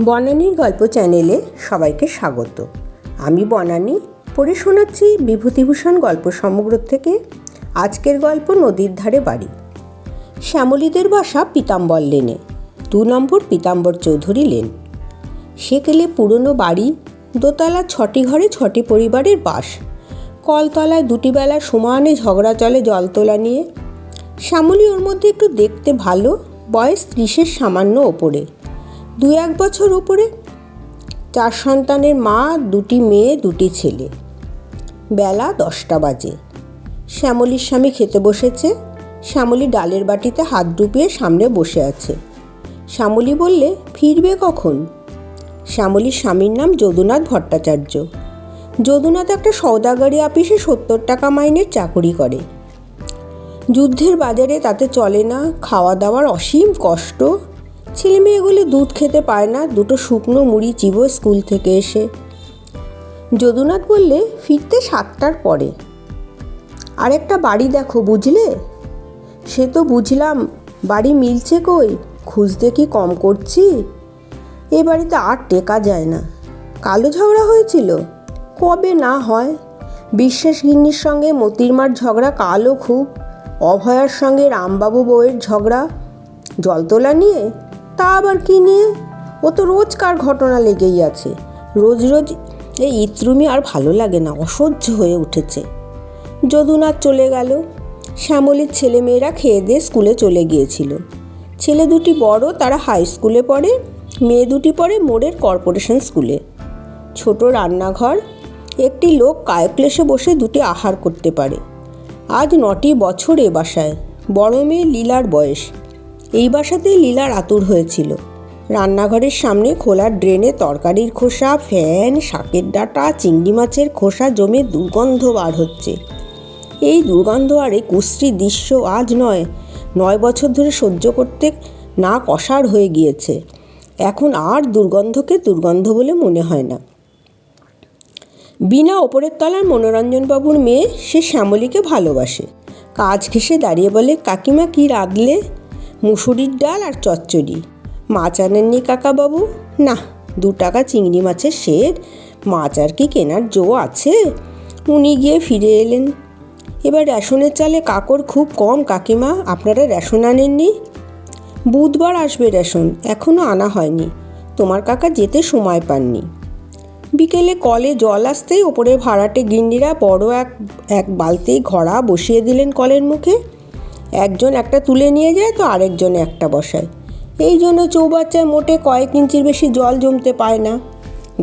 বনানীর গল্প চ্যানেলে সবাইকে স্বাগত। আমি বনানী, পড়ে শোনাচ্ছি বিভূতিভূষণ গল্প সমগ্র থেকে। আজকের গল্প নদীর ধারে বাড়ি। শ্যামলীদের বাসা পিতাম্বর লেনে, দু নম্বর পিতাম্বর চৌধুরী লেন। সেকেলে পুরনো বাড়ি, দোতলা ছটি ঘরে ছটি পরিবারের বাস। কলতলায় দুটি বেলা সমানে ঝগড়া চলে জল তোলা নিয়ে। শ্যামলী ওর মধ্যে একটু দেখতে ভালো, বয়স ত্রিশের সামান্য ওপরে। দু এক বছর উপরে চার সন্তানের মা, দুটি মেয়ে, দুটি ছেলে। বেলা দশটা বাজে। শ্যামলীর স্বামী খেতে বসেছে। শ্যামলী ডালের বাটিতে হাত ডুবিয়ে সামনে বসে আছে। শ্যামলী বললে, ফিরবে কখন? শ্যামলীর স্বামীর নাম যদুনাথ ভট্টাচার্য। যদুনাথ একটা সৌদাগরি আপিসে সত্তর টাকা মাইনের চাকুরি করে। যুদ্ধের বাজারে তাতে চলে না খাওয়া দাওয়ার অসীম কষ্ট ছেলে মেয়েগুলি দুধ খেতে পায় না, দুটো শুকনো মুড়ি চিবো স্কুল থেকে এসে। যদুনাথ বললে, ফিরতে সাতটার পরে। আরেকটা বাড়ি দেখো বুঝলে? সে তো বুঝলাম। বাড়ি মিলছে কই? খুঁজতে কি কম করছি? এ বাড়িতে আর টেকা যায় না। কালো ঝগড়া হয়েছিল? কবে না হয়? বিশ্বাস গিন্নির সঙ্গে মতির মার ঝগড়া কালো খুব। অভয়ার সঙ্গে রামবাবু বউয়ের ঝগড়া। জল তোলা নিয়ে তা আবার কি নিয়ে? ও তো রোজকার ঘটনা লেগেই আছে। রোজ রোজ এই ইত্রুমি আর ভালো লাগে না, অসহ্য হয়ে উঠেছে। যদুনাথ চলে গেল। শ্যামলীর ছেলেমেয়েরা খেয়ে দিয়ে স্কুলে চলে গিয়েছিল। ছেলে দুটি বড়, তারা হাই স্কুলে পড়ে, মেয়ে দুটি পড়ে মোড়ের কর্পোরেশন স্কুলে। ছোট রান্নাঘর, একটি লোক কায়ক্লেশে বসে দুটি আহার করতে পারে। আজ নটি বছর এ বাসায়, বড় মেয়ে লীলার বয়স। এই বাসাতেই লীলার আতুর হয়েছিল। রান্নাঘরের সামনে খোলা ড্রেনে তরকারির খোসা, ফ্যান, শাকের ডাঁটা, চিংড়ি মাছের খোসা জমে দুর্গন্ধ বার হচ্ছে। এই দুর্গন্ধ আর এই কুশ্রী দৃশ্য আজ নয় নয় বছর ধরে সহ্য করতে না কষার হয়ে গিয়েছে। এখন আর দুর্গন্ধকে দুর্গন্ধ বলে মনে হয় না। বিনা ওপরের তলার মনোরঞ্জনবাবুর মেয়ে, সে শ্যামলীকে ভালোবাসে। কাজ ঘেসে দাঁড়িয়ে বলে, কাকিমা কি রাঁধলে? মুসুরির ডাল আর চচ্চড়ি। মাছ আনেননি কাকাবাবু? না, দু টাকা চিংড়ি মাছের শেড মাছ আর কি কেনার জো আছে? উনি গিয়ে ফিরে এলেন। এবার রেশনের চালে কাকর খুব কম, কাকিমা। আপনারা রেশন আনেননি? বুধবার আসবে রেশন এখনও আনা হয়নি। তোমার কাকা যেতে সময় পাননি। বিকেলে কলে জল আসতেই ওপরের ভাড়াটে গিন্ডিরা বড় এক এক বালতি ঘড়া বসিয়ে দিলেন কলের মুখে। একজন একটা তুলে নিয়ে যায় তো আরেকজন একটা বসায়। এই জন্য চৌবাচ্চায় মোটে কয়েক ইঞ্চির বেশি জল জমতে পায় না।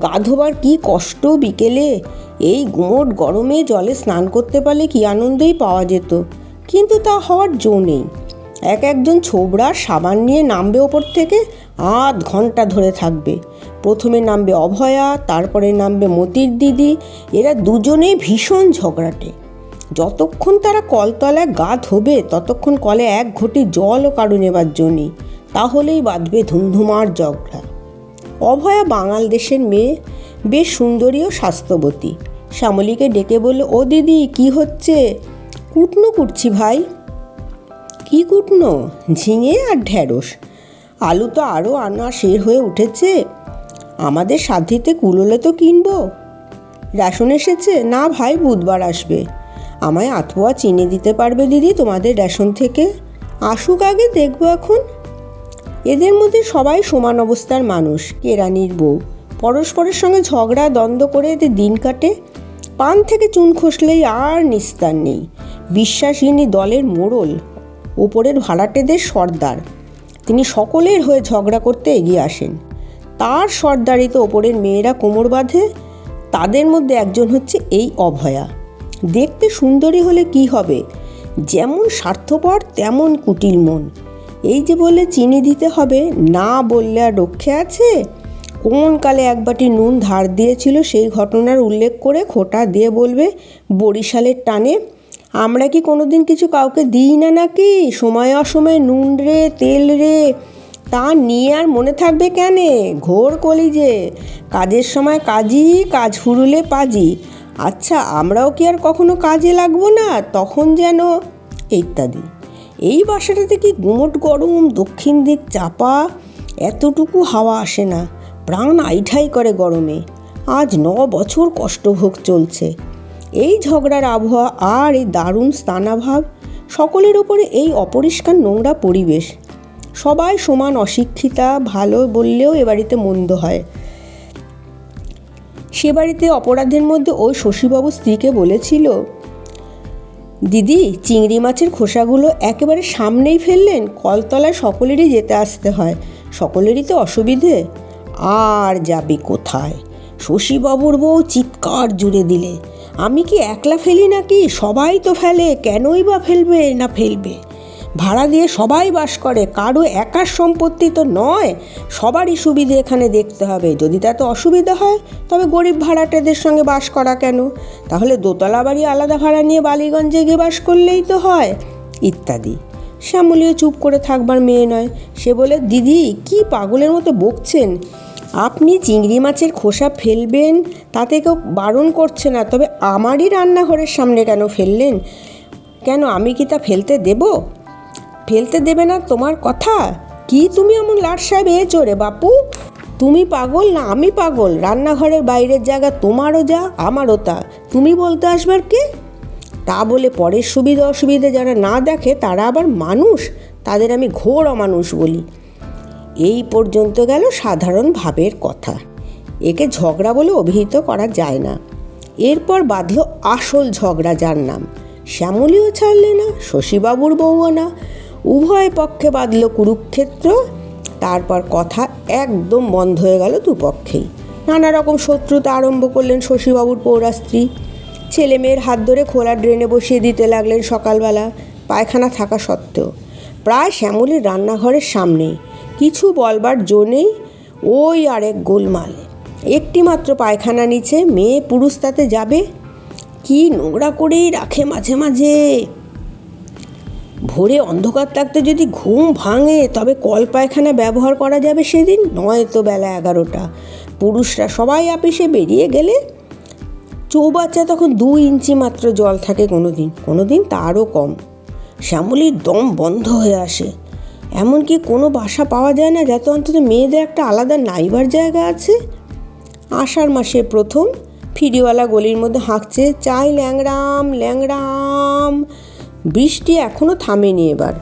গা ধোবার কী কষ্ট বিকেলে? এই গুমোট গরমে জলে স্নান করতে পারলে কি আনন্দই পাওয়া যেত। কিন্তু তা হওয়ার জো নেই। এক একজন ছোবড়া সাবান নিয়ে নামবে ওপর থেকে আধ ঘণ্টা ধরে থাকবে। প্রথমে নামবে অভয়া, তারপরে নামবে মতির দিদি। এরা দুজনেই ভীষণ ঝগড়াটে। যতক্ষণ তারা কলতলায় গা ধোবে, ততক্ষণ কলে এক ঘটি জলও কারও নেবার জন্যই তাহলেই বাঁধবে ধুমধুমার ঝগড়া। অভয়া বাঙাল দেশের মেয়ে, বেশ সুন্দরী ও স্বাস্থ্যবতী। শ্যামলীকে ডেকে বলল, ও দিদি, কি হচ্ছে? কুটনো কুটছি ভাই? কি কুটনো? ঝিঙে আর ঢ্যাঁড়স আলু তো আরও আনা শের হয়ে উঠেছে। আমাদের সাধ্যিতে কুলোলে তো কিনবো। রেশন এসেছে? না ভাই, বুধবার আসবে। আমায় আথুয়া চিনি দিতে পারবে দিদি তোমাদের রেশন থেকে? আসুক আগে, দেখব এখন। এদের মধ্যে সবাই সমান অবস্থার মানুষ, কেরানির বউ। পরস্পরের সঙ্গে ঝগড়া, দ্বন্দ্ব করে এদের দিন কাটে। পান থেকে চুন খসলেই আর নিস্তার নেই। বিশ্বাসহীনী দলের মোড়ল, ওপরের ভাড়াটেদের সর্দার। তিনি সকলের হয়ে ঝগড়া করতে এগিয়ে আসেন। তার সর্দারিতে ওপরের মেয়েরা কোমর বাঁধে, তাদের মধ্যে একজন হচ্ছে এই অভয়া। দেখতে সুন্দরী হলে কি হবে? যেমন স্বার্থপর, তেমন কুটিল মন। এই যে বলে চিনি দিতে হবে, না বললে আর রক্ষে আছে? কোন কালে এক বাটি নুন ধার দিয়েছিল সেই ঘটনার উল্লেখ করে খোটা দিয়ে বলবে বরিশালের টানে, আমরা কি কোনোদিন কিছু কাউকে দিই না নাকি? সময় অসময়ে নুন রে, তেল রে। তা নিয়ে আর মনে থাকবে কেনে? ঘোর কলিজে। কাজের সময় কাজই, কাজ ফুরুলে পাজি। আচ্ছা আমরাও কি আর কখনো কাজে লাগবো না? তখন যেন ইত্যাদি। এই বাসাটাতে কি গুমট গরম, দক্ষিণ দিক চাপা? এতটুকু হাওয়া আসে না। প্রাণ আইঠাই করে গরমে। আজ ন বছর কষ্টভোগ চলছে। এই ঝগড়ার আবহাওয়া আর এই দারুণ স্থানাভাব, সকলের ওপরে এই অপরিষ্কার নোংরা পরিবেশ। সবাই সমান অশিক্ষিতা, ভালো বললেও এ বাড়িতে মন্দ হয়। সে বাড়িতে অপরাধের মধ্যে ওই শশীবাবু স্ত্রীকে বলেছিল, দিদি, চিংড়ি মাছের খোসাগুলো একেবারে সামনেই ফেললেন, কলতলায় সকলেরই যেতে আসতে হয়, সকলেরই তো অসুবিধে। আর যাবে কোথায়? শশীবাবুর বউ চিৎকার জুড়ে দিলে, আমি কি একলা ফেলি নাকি? সবাই তো ফেলে, কেনই বা ফেলবে না ফেলবে? ভাড়া দিয়ে সবাই বাস করে, কারও একার সম্পত্তি তো নয়। সবারই সুবিধে এখানে দেখতে হবে। যদি তাতে অসুবিধা হয়, তবে গরিব ভাড়াটেদের সঙ্গে বাস করা কেন? তাহলে দোতলা বাড়ি আলাদা ভাড়া নিয়ে বালিগঞ্জে গিয়ে বাস করলেই তো হয়, ইত্যাদি। শ্যামলীও চুপ করে থাকবার মেয়ে নয়। সে বলে, দিদি, কি পাগলের মতো বকছেন? আপনি চিংড়ি মাছের খোসা ফেলবেন, তাতে কেউ বারণ করছে না, তবে আমারই রান্নাঘরের সামনে কেন ফেললেন? কেন আমি কি তা ফেলতে দেবো? ফেলতে দেবে না তোমার কথা? কি তুমি এমন লাট সাহেব এ চোরে বাপু? তুমি পাগল না আমি পাগল? রান্নাঘরের বাইরের জায়গা তোমারও যা, আমারও তা। তুমি বলতে আসবার কে? তা বলে পরের সুবিধা অসুবিধা যারা না দেখে তারা আবার মানুষ? তাদের আমি ঘোর অমানুষ বলি। এই পর্যন্ত গেল সাধারণ ভাবের কথা। একে ঝগড়া বলে অভিহিত করা যায় না। এরপর বাঁধল আসল ঝগড়া যার নাম। শ্যামলীও ছাড়লে না, শশীবাবুর বউও না। উভয় পক্ষে বাঁধল কুরুক্ষেত্র। তারপর কথা একদম বন্ধ হয়ে গেল দুপক্ষেই। নানা রকম শত্রুতা আরম্ভ করলেন শশীবাবুর পৌরা স্ত্রী ছেলে মেয়ের হাত ধরে খোলা ড্রেনে বসিয়ে দিতে লাগলেন সকালবেলা, পায়খানা থাকা সত্ত্বেও। প্রায় শ্যামলীর রান্নাঘরের সামনেই কিছু বলবার জো নেই, ওই আরেক গোলমাল। একটি মাত্র পায়খানা নিচে, মেয়ে পুরুষ তাতে যাবে? কি নোংরা করেই রাখে মাঝে মাঝে। ভোরে অন্ধকার থাকতে যদি ঘুম ভাঙে, তবে কল পায়খানা ব্যবহার করা যাবে সেদিন নয় তো বেলা এগারোটা। পুরুষরা সবাই আপিসে বেরিয়ে গেলে চৌবাচ্চা তখন দু ইঞ্চি মাত্র জল থাকে কোনো দিন কোনো দিন তারও কম। শ্যামলির দম বন্ধ হয়ে আসে। এমনকি কোনো বাসা পাওয়া যায় না, যাতে অন্তত মেয়েদের একটা আলাদা নাইবার জায়গা আছে। আষাঢ় মাসের প্রথম, ফিরিওয়ালা গলির মধ্যে হাঁকছে, চাই ল্যাংরাম ল্যাংরাম বৃষ্টি এখনও থামেনি এবার।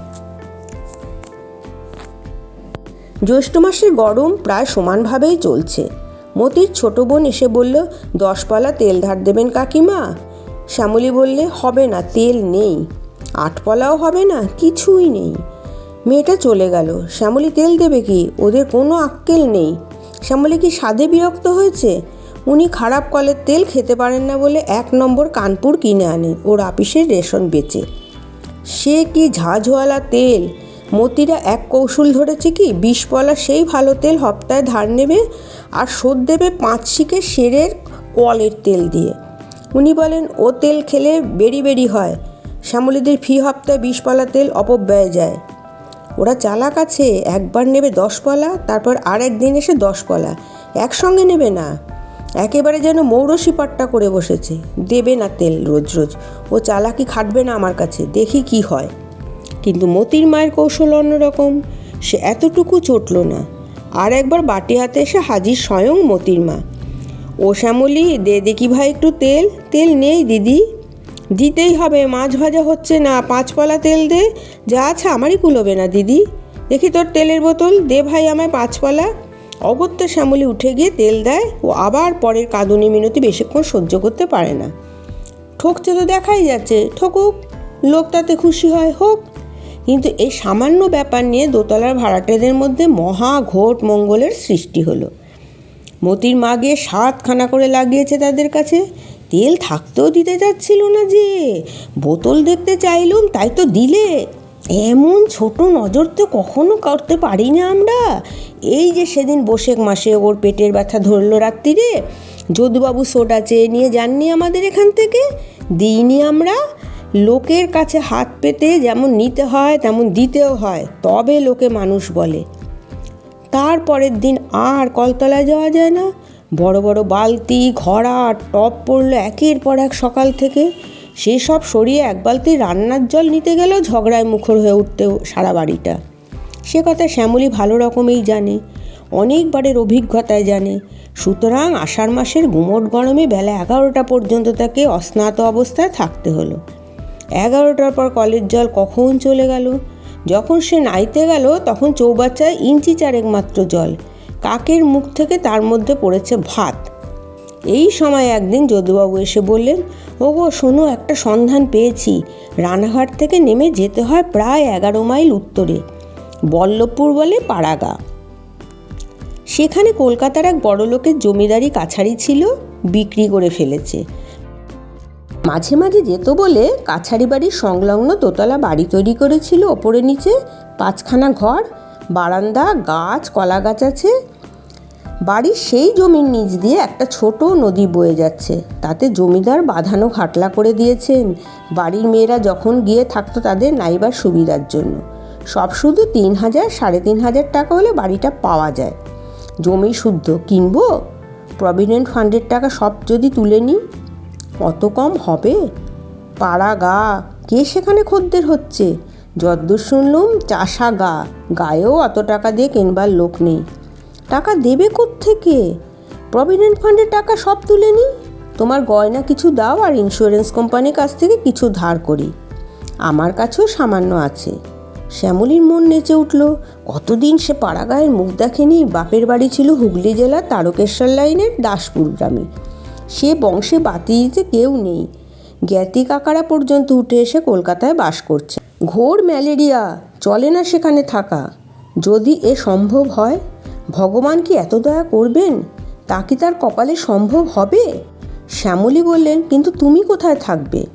জ্যৈষ্ঠ মাসের গরম প্রায় সমানভাবেই চলছে। মতির ছোট বোন এসে বলল দশ পালা তেল ধার দেবেন কাকিমা? শ্যামলী বললে, হবে না, তেল নেই। আট পলাও হবে না, কিছুই নেই। মেয়েটা চলে গেল। শ্যামলী তেল দেবে কি? ওদের কোনো আক্কেল নেই। শ্যামলী কি স্বাদে বিরক্ত হয়েছে? উনি খারাপ কলের তেল খেতে পারেন না বলে এক নম্বর কানপুর কিনে আনেন ওর আপিসের রেশন বেচে। সে কি ঝাঁঝওয়ালা তেল? মতিরা এক কৌশল ধরেছে কি, বিষপলা সেই ভালো তেল হপ্তায় ধার নেবে আর শোধ দেবে পাঁচ শিকের সেরের কলের তেল দিয়ে। উনি বলেন, ও তেল খেলে বেরি বেরি হয়। শ্যামলীদের ফি হপ্তায় বিষপলা তেল অপব্যয় যায়। ওরা চালাক আছে, একবার নেবে দশ পলা, তারপর আর একদিন এসে দশ পলা। একসঙ্গে নেবে না। একেবারে যেন মৌরসি পাট্টা করে বসেছে। দেবে না তেল রোজ রোজ। ও চালাকি খাটবে না আমার কাছে, দেখি কি হয়। কিন্তু মতির মায়ের কৌশল অন্যরকম। সে এতটুকু চটল না। আর একবার বাটি হাতে এসে হাজির স্বয়ং মতির মা। ও শ্যামলি দে দেখি ভাই একটু তেল। তেল নেই, দিদি। দিতেই হবে, মাছ ভাজা হচ্ছে না। পাঁচপালা তেল দে। যা আছে আমারই কুলোবে না, দিদি। দেখি তোর তেলের বোতল। দে ভাই আমায় পাঁচপালা। অগত্যা শ্যামলি উঠে গিয়ে তেল দেয় ও আবার পরের কাঁদুনি মিনতি বেশিক্ষণ সহ্য করতে পারে না। ঠকছে তো দেখাই যাচ্ছে, ঠকুক, লোক তাতে খুশি হয়, হোক। কিন্তু এই সামান্য ব্যাপার নিয়ে দোতলার ভাড়াটেদের মধ্যে মহা ঘোট মঙ্গলের সৃষ্টি হলো। মতির মাগে সাতখানা করে লাগিয়েছে তাদের কাছে। তেল থাকতেও দিতে যাচ্ছিল না যে। বোতল দেখতে চাইলুম, তাই তো দিলে। এমন ছোট নজর তো কখনো করতে পারি না আমরা। এই যে সেদিন বসেক মাসে ওর পেটের ব্যথা ধরলো রাত্রিরে, যদুবাবু সোডা চেয়ে নিয়ে যাননি আমাদের এখান থেকে? দিইনি আমরা। লোকের কাছে হাত পেতে যেমন নিতে হয়, তেমন দিতেও হয়, তবে লোকে মানুষ বলে। তারপরের দিন আর কলতলায় যাওয়া যায় না। বড় বড় বালতি, ঘড়া, টপ পড়ল একের পর এক সকাল থেকে। সেসব সরিয়ে এক বালতি রান্নার জল নিতে গেলেও ঝগড়ায় মুখর হয়ে উঠতে সারা বাড়িটা। সে কথা শ্যামলী ভালো রকমেই জানে, অনেকবারের অভিজ্ঞতায় জানে। সুতরাং আষাঢ় মাসের গুমট গরমে বেলা এগারোটা পর্যন্ত তাকে অস্নাত অবস্থায় থাকতে হলো। এগারোটার পর কলের জল কখন চলে গেল? যখন সে নাইতে গেল, তখন চৌবাচ্চায় ইঞ্চি চারেক মাত্র জল। কাকের মুখ থেকে তার মধ্যে পড়েছে ভাত। এই সময় একদিন যদুবাবু এসে বললেন, ওগো, শোনো, একটা সন্ধান পেয়েছি। রানাঘাট থেকে নেমে যেতে হয় প্রায় এগারো মাইল উত্তরে, বল্লভপুর বলে পাড়াগা। সেখানে কলকাতার এক বড় লোকের জমিদারি কাছারি ছিল, বিক্রি করে ফেলেছে। মাঝে মাঝে যেত বলে কাছারি বাড়ির সংলগ্ন দোতলা বাড়ি তৈরি করেছিল, ওপরে নিচে পাঁচখানা ঘর, বারান্দা, গাছ কলা গাছ আছে। বাড়ির সেই জমির নিচ দিয়ে একটা ছোট নদী বয়ে যাচ্ছে। তাতে জমিদার বাঁধানো ঘাটলা করে দিয়েছেন। বাড়ির মেয়েরা যখন গিয়ে থাকতো তাদের নাইবার সুবিধার জন্য। সব শুধু তিন হাজার, সাড়ে তিন হাজার টাকা হলে বাড়িটা পাওয়া যায়। জমি শুদ্ধ কিনবো? প্রভিডেন্ট ফান্ডের টাকা সব যদি তুলে নিই, অত কম হবে? পাড়া গা, কে সেখানে খদ্দের হচ্ছে? যদ্দূর শুনলুম, চাষা গা, গায়েও অত টাকা দিয়ে কিনবার লোক নেই। টাকা দেবে থেকে প্রভিডেন্ট ফান্ডের টাকা সব তুলে নিই তোমার গয়না কিছু দাও আর ইন্স্যুরেন্স কোম্পানির কাছ থেকে কিছু ধার করি। আমার কাছেও সামান্য আছে। শ্যামলীর মন নেচে উঠল, কতদিন সে পাড়াগাঁয়ের মুখ দেখেনি, বাপের বাড়ি ছিল হুগলি জেলার তারকেশ্বর লাইনের দাসপুর গ্রামে। সে বংশে বাতি দিতে কেউ নেই। জ্ঞাতি কাকারা পর্যন্ত উঠে এসে কলকাতায় বাস করছে। ঘোর ম্যালেরিয়া, চলে না সেখানে থাকা। যদি এ সম্ভব হয় ভগবান কি এত দয়া করবেন? তা কি তার কপালে সম্ভব হবে? শ্যামলী বললেন, কিন্তু তুমি কোথায় থাকবে?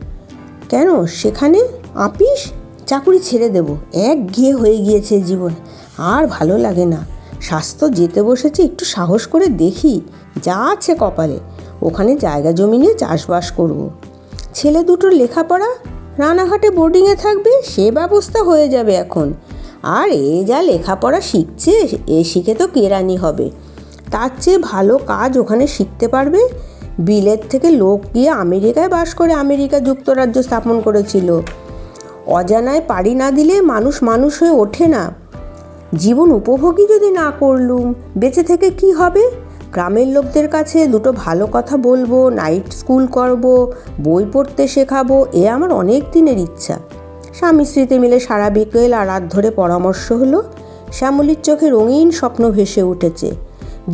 কেন? সেখানে? আপিস? চাকুরি ছেড়ে দেব। এক ঘিয়ে হয়ে গিয়েছে জীবন। আর ভালো লাগে না। স্বাস্থ্য যেতে বসেছে, একটু সাহস করে দেখি। যা আছে কপালে। ওখানে জায়গা জমি নিয়ে চাষবাস করব। ছেলে দুটোর লেখাপড়া? রানাঘাটে বোর্ডিংয়ে থাকবে? সে ব্যবস্থা হয়ে যাবে এখন। আর এ যা লেখাপড়া শিখছে, এ শিখে তো কেরানি হবে। তার চেয়ে ভালো কাজ ওখানে শিখতে পারবে? বিলেত থেকে লোক গিয়ে আমেরিকায় বাস করে আমেরিকা যুক্তরাজ্য স্থাপন করেছিল। অজানায় পাড়ি না দিলে মানুষ মানুষ হয়ে ওঠে না। জীবন উপভোগী যদি না করলুম, বেঁচে থেকে কি হবে? গ্রামের লোকদের কাছে দুটো ভালো কথা বলব, নাইট স্কুল করব, বই পড়তে শেখাবো, এ আমার অনেক দিনের ইচ্ছা। স্বামী স্ত্রীতে মিলে সারা বিকেল আর রাত ধরে পরামর্শ হলো, শ্যামলির চোখে রঙিন স্বপ্ন ভেসে উঠেছে।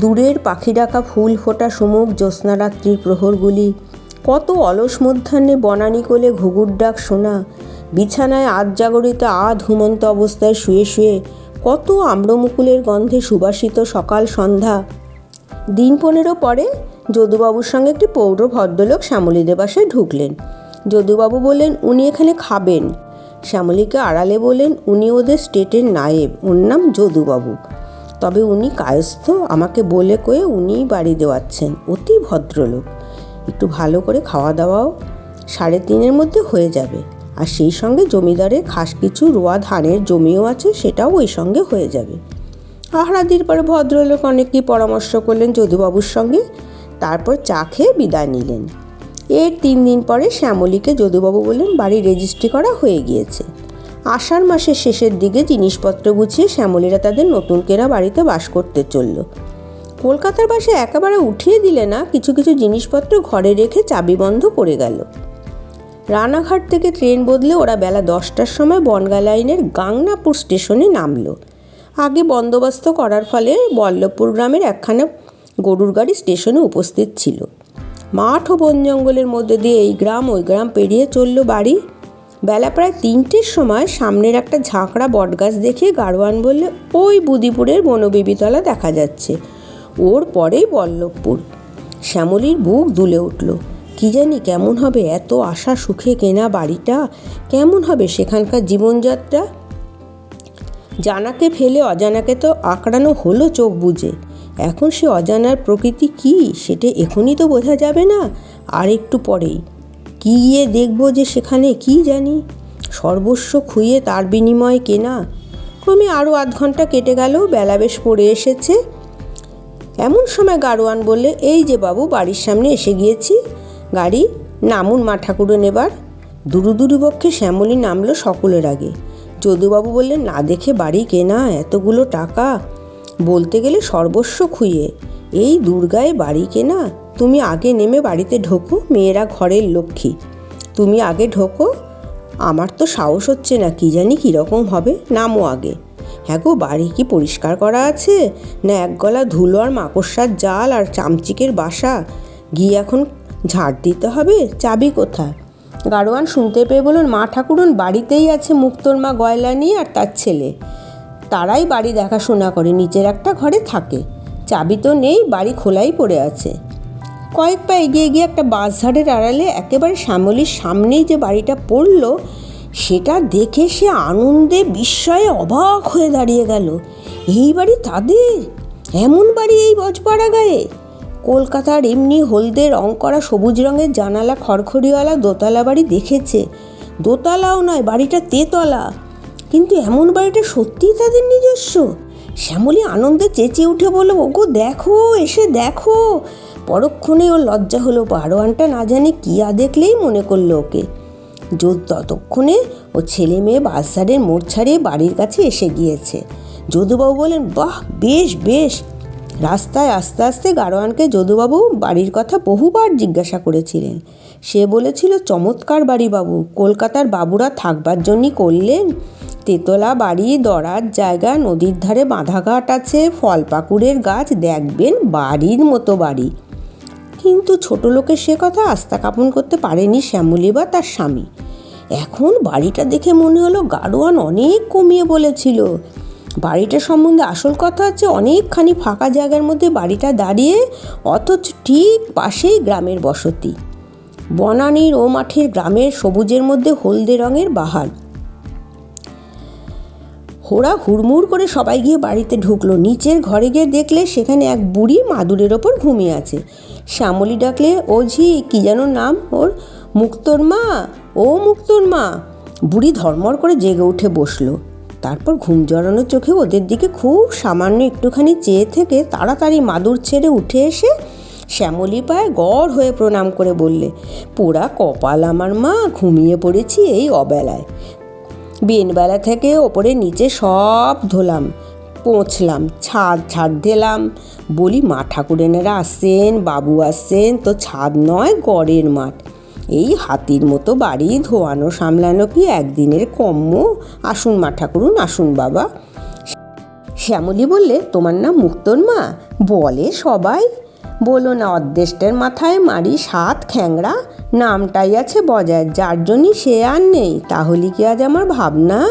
দূরের পাখি ডাকা ফুল ফোটা সুমুখ জ্যোৎস্নারাত্রির প্রহরগুলি, কত অলস মধ্যাহ্নে বনানি কোলে ঘুঘুর ডাক শোনা, বিছানায় আধ জাগরিত আধ হুমন্ত অবস্থায় শুয়ে শুয়ে কত আম্রমুকুলের গন্ধে সুবাসিত সকাল সন্ধ্যা। দিন পনেরো পরে যদুবাবুর সঙ্গে একটি পৌর ভদ্রলোক শ্যামলীদের বাসায় ঢুকলেন। যদুবাবু বললেন, উনি এখানে খাবেন। শ্যামলীকে আড়ালে বলেন, উনি ওদের স্টেটের নায়েব, ওর নাম যদুবাবু। তবে উনি কায়স্থ, আমাকে বলে কয়ে উনিই বাড়ি দেওয়াচ্ছেন, অতি ভদ্রলোক। একটু ভালো করে খাওয়া দাওয়াও সাড়ে তিনের মধ্যে হয়ে যাবে। আর সেই সঙ্গে জমিদারের খাস কিছু রোয়া ধানের জমিও আছে, সেটাও ওই সঙ্গে হয়ে যাবে। আহরাদির পরে ভদ্রলোক অনেককেই পরামর্শ করলেন যদুবাবুর সঙ্গে। তারপর চা খেয়ে বিদায় নিলেন। এর তিন দিন পরে শ্যামলীকে যদুবাবু বললেন, বাড়ি রেজিস্ট্রি করা হয়ে গিয়েছে। আষাঢ় মাসের শেষের দিকে জিনিসপত্র গুছিয়ে শ্যামলীরা তাদের নতুন কেনা বাড়িতে বাস করতে চলল। কলকাতার বাসে একেবারে উঠিয়ে দিলে না, কিছু কিছু জিনিসপত্র ঘরে রেখে চাবি বন্ধ করে গেল। রানাঘাট থেকে ট্রেন বদলে ওরা বেলা দশটার সময় বনগা লাইনের গাংনাপুর স্টেশনে নামলো। আগে বন্দোবস্ত করার ফলে বল্লভপুর গ্রামের একখানা গরুর গাড়ি স্টেশনে উপস্থিত ছিল। মাঠ ও বন জঙ্গলের মধ্যে দিয়ে এই গ্রাম ওই গ্রাম পেরিয়ে চলল বাড়ি। বেলা প্রায় তিনটের সময় সামনের একটা ঝাঁকড়া বটগাছ দেখে গাড়োয়ান বললে, ওই বুদিপুরের বনবিবিতলা দেখা যাচ্ছে। ওর পরেই বল্লভপুর। শ্যামলীর বুক দুলে উঠল। কি জানি কেমন হবে এত আশা সুখে কেনা বাড়িটা? কেমন হবে সেখানকার জীবনযাত্রা? জানাকে ফেলে অজানাকে তো আঁকড়ানো হলো চোখ বুঝে এখন সে অজানার প্রকৃতি কি, সেটা এখনই তো বোঝা যাবে না। আর একটু পরেই। কি গিয়ে দেখব যে সেখানে কি জানি? সর্বস্ব খুইয়ে তার বিনিময়ে কেনা। ক্রমে আরও আধ ঘণ্টা কেটে গেল, বেলা বেশ পড়ে এসেছে। এমন সময় গাড়োয়ান বললে, এই যে বাবু, বাড়ির সামনে এসে গিয়েছি। গাড়ি, নামুন মা ঠাকুরও নেবার। দুরু দুরু পক্ষে শ্যামলী নামলো সকলের আগে। যদুবাবু বললেন, না দেখে বাড়ি কেনা, এতগুলো টাকা। বলতে গেলে সর্বস্ব খুইয়ে। এই দুর্গায় বাড়ি কেনা, তুমি আগে নেমে বাড়িতে ঢোকো, মেয়েরা ঘরের লক্ষ্মী। তুমি আগে ঢোকো, আমার তো সাহস হচ্ছে না, কি জানি কীরকম হবে, নামো আগে। হ্যাঁ গো, বাড়ি কি পরিষ্কার করা আছে? না এক গলা ধুলো আর মাকড়সার জাল আর চামচিকের বাসা? গিয়ে এখন ঝাড় দিতে হবে, চাবি কোথায়? গাড়োয়ান শুনতে পেয়ে বলুন মা ঠাকুরন বাড়িতেই আছে মুক্তোর মা গয়লানি আর তার ছেলে। তারাই বাড়ি দেখাশোনা করে, নিচের একটা ঘরে থাকে। চাবি তো নেই, বাড়ি খোলাই পড়ে আছে। কয়েক পা এগিয়ে গিয়ে একটা বাঁশঝাড়ের আড়ালে একেবারে শ্যামলির সামনেই যে বাড়িটা পড়ল, সেটা দেখে সে আনন্দে বিস্ময়ে অবাক হয়ে দাঁড়িয়ে গেল। এই বাড়ি তাদের? এমন বাড়ি এই বজপাড়া গায়ে? কলকাতার এমনি হলদে রং করা সবুজ রঙের জানালা খড়খড়িওয়ালা দোতলা বাড়ি দেখেছে। দোতলাও নয়, বাড়িটা তেতলা। কিন্তু এমন বাড়িটা সত্যিই তাদের নিজস্ব? শ্যামলী আনন্দে চেঁচিয়ে উঠে বলল, ওগো, দেখো, এসে দেখো। পরক্ষণে ওর লজ্জা হলো বারোয়ানটা না জানি কিয়া দেখলেই মনে করল ওকে। যো ততক্ষণে ও ছেলে মেয়ে বাসারের মোড় ছাড়িয়ে বাড়ির কাছে এসে গিয়েছে। যদুবাবু বলেন বাহ, বেশ বেশ। রাস্তায় আস্তে আস্তে গারোয়ানকে যদুবাবু বাড়ির কথা বহুবার জিজ্ঞাসা করেছিলেন। সে বলেছিল, চমৎকার বাড়ি বাবু, কলকাতার বাবুরা থাকবার জন্যই করলেন। তেতলা বাড়ি, দরার জায়গা, নদীর ধারে বাঁধাঘাট আছে ফল পাকুড়ের গাছ, দেখবেন বাড়ির মতো বাড়ি। কিন্তু ছোট লোকের সে কথা আস্থা কাপন করতে পারেনি শ্যামলী বা তার স্বামী। এখন বাড়িটা দেখে মনে হলো গাড়োয়ান অনেক কমিয়ে বলেছিল। বাড়িটা সম্বন্ধে আসল কথা হচ্ছে অনেকখানি ফাঁকা জায়গার মধ্যে বাড়িটা দাঁড়িয়ে, অথচ ঠিক পাশেই গ্রামের বসতি। বনানীর ও মাঠের গ্রামের সবুজের মধ্যে হলদে রঙের বাহার। হোরা হুড়মুড় করে সবাই গিয়ে বাড়িতে ঢুকলো। নিচের ঘরে গিয়ে দেখলে সেখানে এক বুড়ি মাদুরের ওপর ঘুমিয়ে আছে। শ্যামলি ডাকলে ও ঝি কী যেন নাম? ওর মুক্তোর মা? ও মুক্তোর মা? বুড়ি ধর্মর করে জেগে উঠে বসল। তারপর ঘুম জড়ানো চোখে ওদের দিকে খুব সামান্য একটুখানি চেয়ে থেকে তাড়াতাড়ি মাদুর ছেড়ে উঠে এসে শ্যামলি পায়ে গড় হয়ে প্রণাম করে বললে, পোড়া কপাল আমার মা, ঘুমিয়ে পড়েছি এই অবেলায়। বিনবেলা থেকে ওপরে নিচে সব ধোলাম, পৌঁছলাম, ছাদ ছাদ দিলাম। বলি মা ঠাকুরেনেরা আসছেন বাবু আসছেন তো ছাদ নয়, গড়ের মাঠ। এই হাতির মতো বাড়ি, ধোয়ানো, সামলানো কি একদিনের কম্য আসুন মা ঠাকুরুন আসুন বাবা। শ্যামলী বললে, তোমার নাম মুক্তর মা? বলে সবাই। বলো না অর্ধেষ্টের মাথায় মারি সাত খ্যাংরা নামটাই আছে বজায়, যার জন্যই সে আর নেই। তাহলে কি আজ আমার ভাবনা?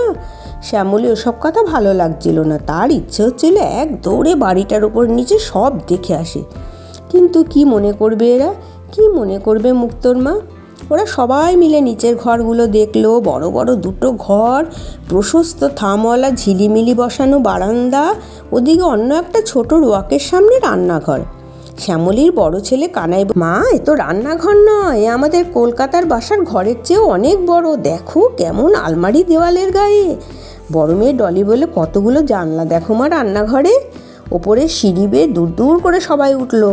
শ্যামলী, ওসব কথা ভালো লাগছিল না। তার ইচ্ছে হচ্ছিল এক দৌড়ে বাড়িটার উপর নিচে সব দেখে আসে। কিন্তু কি মনে করবে এরা? কি মনে করবে মুক্তর মা? ওরা সবাই মিলে নিচের ঘরগুলো দেখল। বড় বড় দুটো ঘর, প্রশস্ত থামওয়ালা, ঝিলিমিলি বসানো বারান্দা, ওদিকে অন্য একটা ছোট রোয়াকের সামনে রান্নাঘর। শ্যামলীর বড় ছেলে কানাই মা, এ তো রান্নাঘর নয়, আমাদের কলকাতার বাসার ঘরের চেয়েও অনেক বড়। দেখো কেমন আলমারি দেওয়ালের গায়ে। বড় মেয়ে ডলি বলে, কতগুলো জানলা দেখো মা রান্নাঘরে? ওপরে সিঁড়ি বেয়ে দূর দূর করে সবাই উঠল।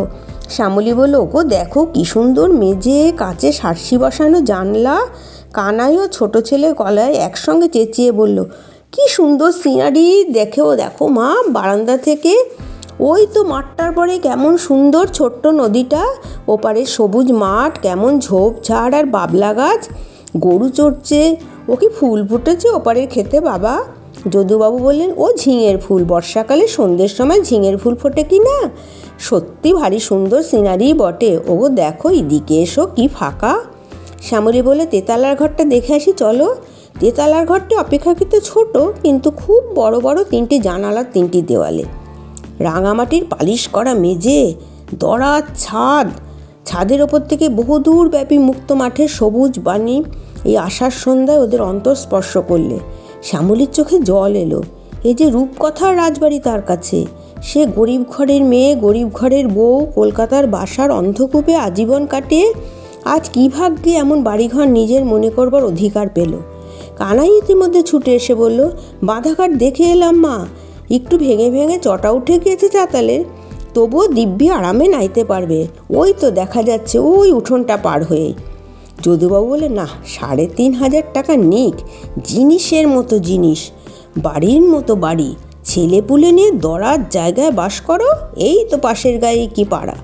শ্যামলী বলল ওগো দেখো কি সুন্দর মেজে কাচে সারসি বসানো জানলা। কানাই ও ছোট ছেলে গলায় একসঙ্গে চেঁচিয়ে বলল, কি সুন্দর সিনারি, দেখেও দেখো মা, বারান্দা থেকে ওই তো মাঠটার পরে কেমন সুন্দর ছোট্ট নদীটা। ওপারে সবুজ মাঠ, কেমন ঝোপঝাড় আর বাবলা গাছ। গরু চড়ছে। ও কি ফুল ফুটেছে ওপারের খেতে বাবা? যদুবাবু বললেন, ও ঝিঙের ফুল, বর্ষাকালে সন্ধ্যের সময় ঝিঙের ফুল ফোটে কি না? সত্যি ভারী সুন্দর সিনারি বটে। ও দেখো, এদিকে এসো, কি ফাঁকা। শ্যামলী বলে, তেতালার ঘরটা দেখে আসি, চলো। তেতালার ঘরটি অপেক্ষাকৃত ছোট, কিন্তু খুব বড় বড় তিনটি জানালার তিনটি দেওয়ালে। রাঙামাটির পালিশ করা মেঝে, দরাজ ছাদ, ছাদের ওপর থেকে বহুদূর ব্যাপী মুক্ত মাঠে সবুজ বাণী এই আশার সন্ধ্যায় ওদের অন্তর স্পর্শ করলে। শ্যামলির চোখে জল এলো। এই যে রূপকথার রাজবাড়ি তার কাছে, সে গরিব ঘরের মেয়ে, গরিব ঘরের বউ, কলকাতার বাসার অন্ধকূপে আজীবন কাটিয়ে আজ কী ভাগ্যে এমন বাড়িঘর নিজের মনে করবার অধিকার পেল? কানাই ইতিমধ্যে ছুটে এসে বলল, বাঁধাঘাট দেখে এলাম মা একটু ভেঙে ভেঙে চটা উঠে গিয়েছে চাতালের তবুও দিব্যি আরামে নাইতে পারবে। ওই তো দেখা যাচ্ছে ওই উঠোনটা পার হয়েই। যদুবাবু বলে না সাড়ে তিন হাজার টাকা নিক। জিনিসের মতো জিনিস। বাড়ির মতো বাড়ি। ছেলে পুলে নিয়ে দরার জায়গায় বাস করো, এই তো পাশের গায়ে কি পাড়া।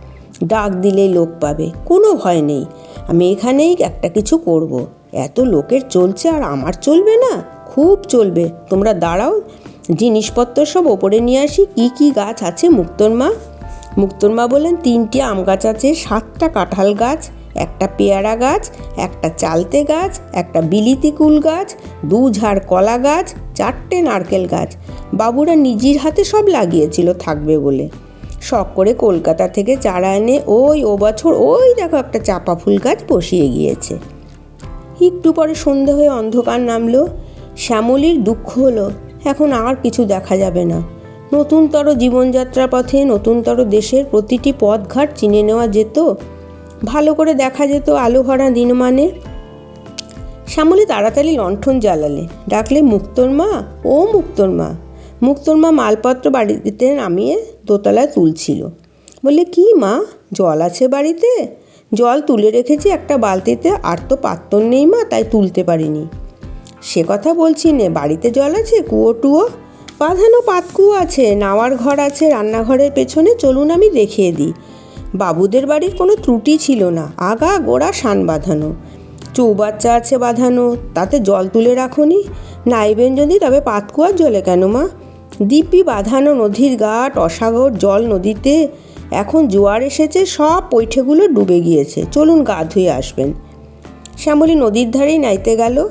ডাক দিলেই লোক পাবে। কোনো ভয় নেই। আমি এখানেই একটা কিছু করব। এত লোকের চলছে আর আমার চলবে না? খুব চলবে। তোমরা দাঁড়াও জিনিসপত্র সব ওপরে নিয়ে আসি, কি কি গাছ আছে? মুক্তর মা? মুক্তর মা বললেন, তিনটি আম গাছ আছে, সাতটা কাঁঠাল গাছ, একটা পেয়ারা গাছ, একটা চালতে গাছ, একটা বিলিতি কুল গাছ, দু ঝাড় কলা গাছ, চারটে নারকেল গাছ। বাবুরা নিজের হাতে সব লাগিয়েছিল, থাকবে বলে। শখ করে কলকাতা থেকে চারা এনে ওই ও বছর ওই দেখো একটা চাপা ফুল গাছ বসিয়ে গিয়েছে। একটু পরে সন্ধে হয়ে অন্ধকার নামলো। শ্যামলীর দুঃখ হলো এখন আর কিছু দেখা যাবে না। নতুনতর জীবনযাত্রার পথে নতুনতর দেশের প্রতিটি পথঘাট চিনে নেওয়া যেত। ভালো করে দেখা যেত আলো ভরা দিন মানে শ্যামলী তাড়াতাড়ি লণ্ঠন জ্বালালে। ডাকলে, মুক্তর মা, ও মুক্তর মা মুক্তর মা মালপত্র বাড়িতে নামিয়ে দোতলায় তুলছিল। বললে, কি মা, জল আছে বাড়িতে? জল তুলে রেখেছি একটা বালতিতে, আর তো পাত্তর নেই মা, তাই তুলতে পারিনি। সে কথা বলছি নে, বাড়িতে জল আছে, কুয়ো টুয়ো? বাঁধানো পাতকুয়ো আছে, নাওয়ার ঘর আছে, রান্নাঘরের পেছনে চলুন আমি দেখিয়ে দিই। বাবুদের বাড়ির কোনো ত্রুটি ছিল না, আগা গোড়া সান বাঁধানো। চৌবাচ্চা আছে বাঁধানো, তাতে জল তুলে রাখুনি। নাইবেন যদি, তবে পাতকুয়ার জলে কেন মা? দিব্যি বাঁধানো নদীর ঘাট, অসাগর জল নদীতে। এখন জোয়ার এসেছে, সব পৈঠেগুলো ডুবে গিয়েছে। চলুন গা ধুয়ে আসবেন। শ্যামলী নদীর ধারেই নাইতে গেল।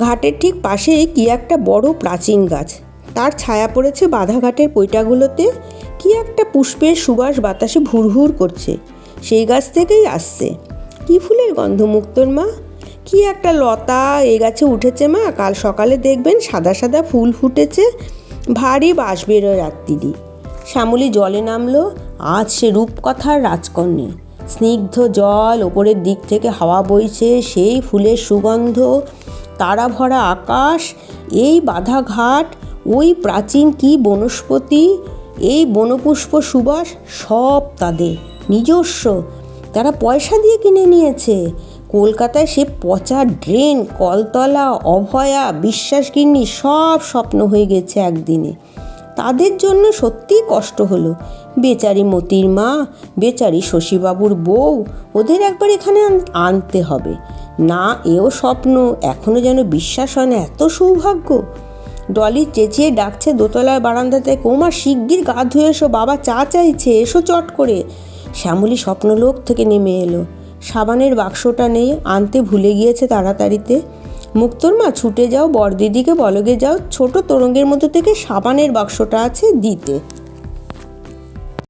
ঘাটের ঠিক পাশেই কি একটা বড় প্রাচীন গাছ। তার ছায়া পড়েছে বাঁধা ঘাটের পৈটাগুলোতে। কি একটা পুষ্পের সুবাস বাতাসে ভুরভুর করছে। সেই গাছ থেকেই আসছে। কি ফুলের গন্ধ, মুক্তর মা? কি একটা লতা এ গাছে উঠেছে মা? কাল সকালে দেখবেন সাদা সাদা ফুল ফুটেছে। ভারী বাস বেরোয় রাত্রিরি শ্যামলী জলে নামলো। আজ সে রূপকথার রাজকন্যে। স্নিগ্ধ জল ওপরের দিক থেকে হাওয়া বইছে। সেই ফুলের সুগন্ধ। তারা ভরা আকাশ, এই বাধাঘাট, ওই প্রাচীন কি বনস্পতি, এই বনপুষ্প সুবাস সব তাদের, নিজস্ব। তারা পয়সা দিয়ে কিনে নিয়েছে। কলকাতায় সে পচা ড্রেন, কলতলা, অভয়া, বিশ্বাসগিন্নি সব স্বপ্ন হয়ে গেছে একদিনে। তাদের জন্য সত্যিই কষ্ট হলো। বেচারি মতির মা, বেচারি শশীবাবুর বউ, ওদের একবার এখানে আন- আনতে হবে। না এও স্বপ্ন এখনও যেন বিশ্বাস হয় না এত সৌভাগ্য। ডলি চেঁচিয়ে ডাকছে দোতলার বারান্দাতে, কোমা, শিগগির গা ধুয়ে এসো, বাবা চা চাইছে, এসো চট করে। শ্যামলী স্বপ্নলোক থেকে নেমে এলো। সাবানের বাক্সটা নেই, আনতে ভুলে গিয়েছে তাড়াতাড়িতে। মুক্তর মা, ছুটে যাও, বড়দিদিকে বলগে যাও, ছোট তোরঙ্গের মধ্যে থেকে সাবানের বাক্সটা আছে, দিতে।